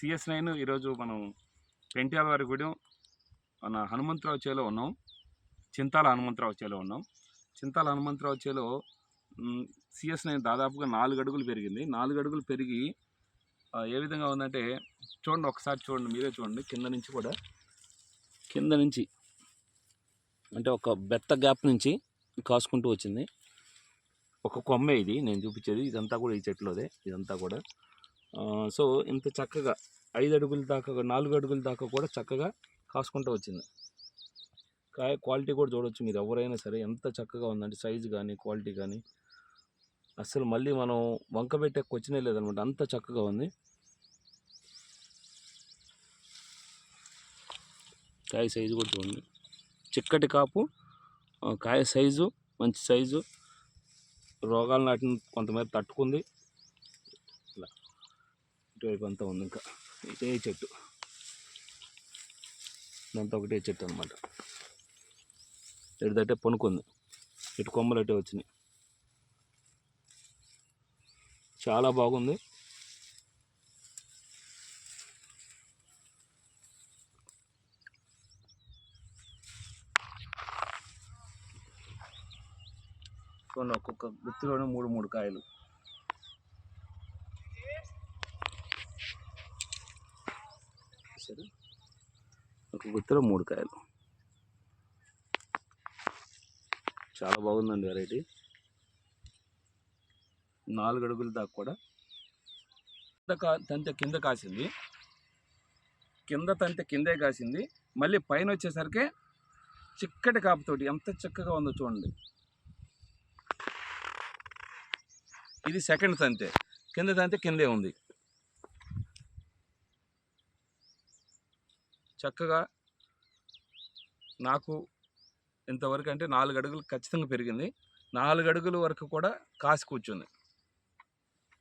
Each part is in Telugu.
సిఎస్ నైన్ ఈరోజు మనం ఎన్టీఆర్ గారి గుడి మన హనుమంతరావు చేలో ఉన్నాం. చింతాల హనుమంతరావు చేలో ఉన్నాం. చింతాల హనుమంతరావు చేలో సిఎస్ నైన్ దాదాపుగా నాలుగు అడుగులు పెరిగింది. నాలుగు అడుగులు పెరిగి ఏ విధంగా ఉందంటే చూడండి ఒకసారి చూడండి మీరే చూడండి కింద నుంచి కూడా. కింద నుంచి అంటే ఒక బెత్త గ్యాప్ నుంచి కాసుకుంటూ వచ్చింది. ఒక కొమ్మే ఇది నేను చూపించేది. ఇదంతా కూడా ఈ చెట్లోదే ఇదంతా కూడా. సో ఇంత చక్కగా ఐదు అడుగుల దాకా నాలుగు అడుగుల దాకా కూడా చక్కగా కాసుకుంటూ వచ్చింది. కాయ క్వాలిటీ కూడా చూడవచ్చు మీరు ఎవరైనా సరే ఎంత చక్కగా ఉందంటే సైజు కానీ క్వాలిటీ కానీ. అసలు మళ్ళీ మనం వంక పెట్టే క్వశ్చనే లేదనమాట అంత చక్కగా ఉంది. కాయ సైజు కూడా చూడండి. చిక్కటి కాపు కాయ సైజు మంచి సైజు. రోగాలు నాటిన కొంతమేర తట్టుకుంది. ఇటువైపు అంతా ఉంది ఇంకా. ఇదే చెట్టు. ఇదంతా ఒకటే చెట్టు అనమాట ఎటుదంటే పనుకుంది. ఇటు కొమ్మలు అటే వచ్చినాయి. చాలా బాగుంది. ఒక్కొక్క గుత్తిలోనే మూడు మూడు కాయలు. సరే ఒక గుత్తిలో మూడు కాయలు. చాలా బాగుందండి వెరైటీ. నాలుగు అడుగుల దాకా కూడా కింద కా తంతె కింద కాసింది. కింద తంతె కిందే కాసింది. మళ్ళీ పైన వచ్చేసరికి చిక్కటి కాపుతోటి ఎంత చక్కగా ఉందో చూడండి. ఇది సెకండ్ తంతే. కింద తంతే కిందే ఉంది. చక్కగా నాకు ఇంతవరకు అంటే నాలుగు అడుగులు ఖచ్చితంగా పెరిగింది. నాలుగు అడుగుల వరకు కూడా కాసి కూర్చుంది.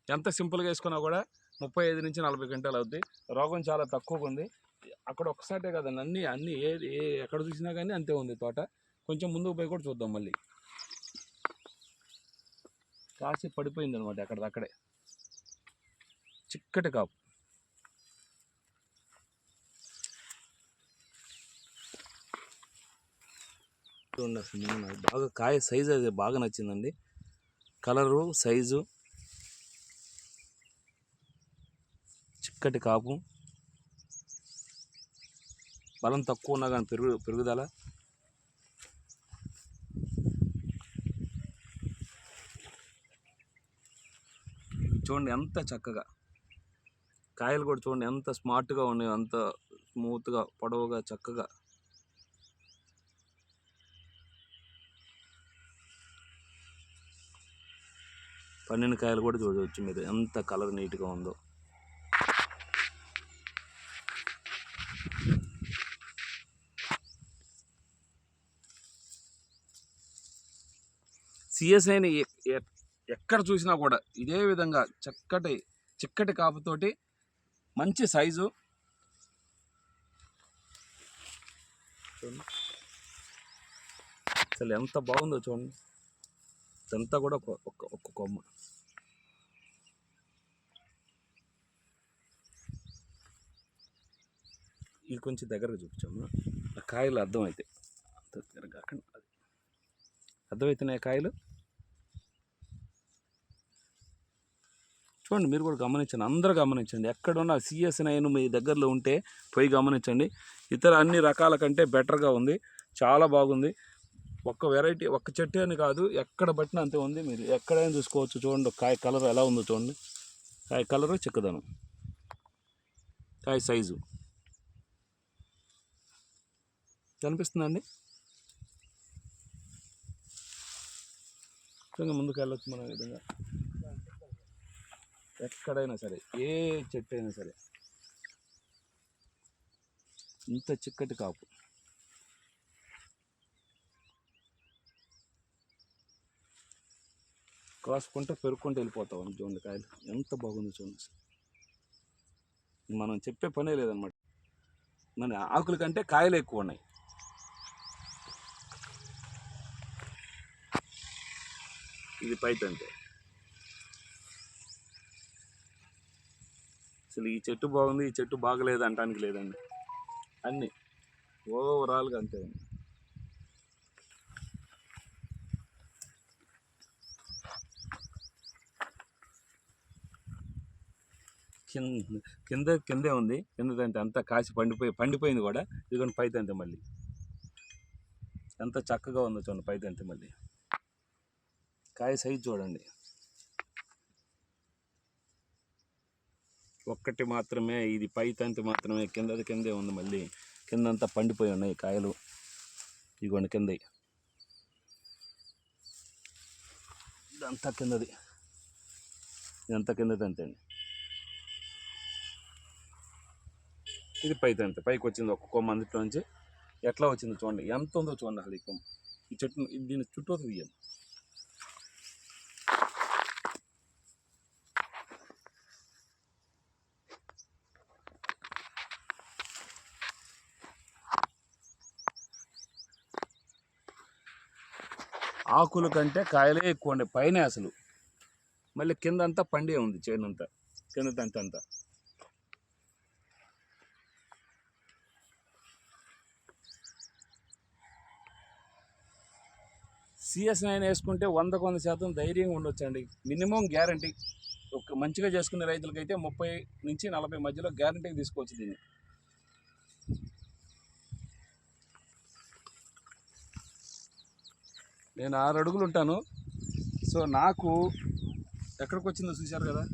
ఎంత సింపుల్గా వేసుకున్నా కూడా ముప్పై ఐదు నుంచి నలభై గంటలు అవుద్ది. రోగం చాలా తక్కువగా ఉంది. అక్కడ ఒక్కసాటే కదండి అన్నీ అన్నీ ఏ ఏ ఎక్కడ చూసినా కానీ అంతే ఉంది తోట. కొంచెం ముందుకు పోయి కూడా చూద్దాం మళ్ళీ. కాసి పడిపోయింది అనమాట అక్కడదక్కడే. చిక్కటి కాపు. చూడండి అసలు ముందు నాకు బాగా కాయ సైజు అది బాగా నచ్చిందండి. Colour size. చిక్కటి కాపు. బలం తక్కువ ఉన్నా కానీ పెరుగు పెరుగుదల. చూడండి ఎంత చక్కగా. కాయలు కూడా చూడండి ఎంత స్మార్ట్గా ఉన్నాయి అంత స్మూత్గా పొడవుగా చక్కగా. పండిన కాయలు కూడా చూడవచ్చు మీరు. ఎంత కలర్ నీట్గా ఉందో. సిఎస్ అయిన ఎక్కడ చూసినా కూడా ఇదే విధంగా చక్కటి చిక్కటి కాపుతోటి మంచి సైజు. అసలు ఎంత బాగుందో చూడండి. ఇదంతా కూడా ఒక ఒక్క కొమ్మ. ఇది కొంచెం దగ్గరగా చూపించాము ఆ కాయలు అర్థమవుతాయి అంత దగ్గర కాకుండా అర్థమవుతున్నాయి కాయలు? చూడండి మీరు కూడా గమనించండి. అందరూ గమనించండి. ఎక్కడున్నా సిఎస్ నైన్ మీ దగ్గరలో ఉంటే పోయి గమనించండి. ఇతర అన్ని రకాల కంటే బెటర్గా ఉంది. చాలా బాగుంది. ఒక్క వెరైటీ ఒక్క చెట్టు అని కాదు ఎక్కడ పట్టినా అంతే ఉంది మీరు. ఎక్కడైనా చూసుకోవచ్చు చూడండి కాయ కలర్ ఎలా ఉందో చూడండి. కాయ కలరు చిక్కదనం. కాయ సైజు. కనిపిస్తుందండి? ఇంకా ముందుకు వెళ్ళొచ్చు మనం విధంగా. ఎక్కడైనా సరే ఏ చెట్టు అయినా సరే. ఇంత చిక్కటి కాపు. కాసుకుంటే పెరుక్కుంటూ వెళ్ళిపోతాం చూడండి కాయలు ఎంత బాగుంది చూడండి మనం చెప్పే పనే లేదనమాట మన ఆకుల కంటే కాయలు ఎక్కువ ఉన్నాయి. ఇది పైతంతే అంటే. అసలు ఈ చెట్టు బాగుంది ఈ చెట్టు బాగలేదు అంటానికి లేదండి. అన్నీ ఓవరాల్గా అంతే కింద కింద కిందే ఉంది. కింద తంటే అంతా కాసి పండిపోయి పండిపోయింది కూడా. ఇదిగోండి పైతంతే మళ్ళీ. ఎంత చక్కగా ఉందో చూడండి పైతంతే మళ్ళీ. కాయ సైజు చూడండి. ఒక్కటి మాత్రమే ఇది పై తంతి మాత్రమే కిందది కిందే ఉంది మళ్ళీ. కిందంతా పండిపోయి ఉన్నాయి కాయలు. ఇదిగోండి కింద. ఇదంతా కిందది. ఇదంతా కిందది అండి. ఇది పై తంతి పైకి వచ్చింది ఒక కొమ్మ అందుట్లో నుంచి ఎట్లా వచ్చిందో చూడండి. ఎంత ఉందో చూడండి అసలు ఈ కొమ్మ. ఈ చెట్టు దీని చుట్టూ తీయాలి ఆకుల కంటే కాయలే ఎక్కువ ఉండే. పైన అసలు. మళ్ళీ కింద అంతా పండే ఉంది. చేనంతా. కింద అంతా. సిఎస్ నైన్ వేసుకుంటే వందకు వంద శాతం ధైర్యంగా ఉండొచ్చండి. Minimum guarantee. ఒక మంచిగా చేసుకునే రైతులకైతే ముప్పై నుంచి నలభై మధ్యలో గ్యారంటీ తీసుకోవచ్చు దీన్ని. నేను ఆరు అడుగులు ఉంటాను. సో నాకు ఎక్కడికి వచ్చిందో చూశారు కదా?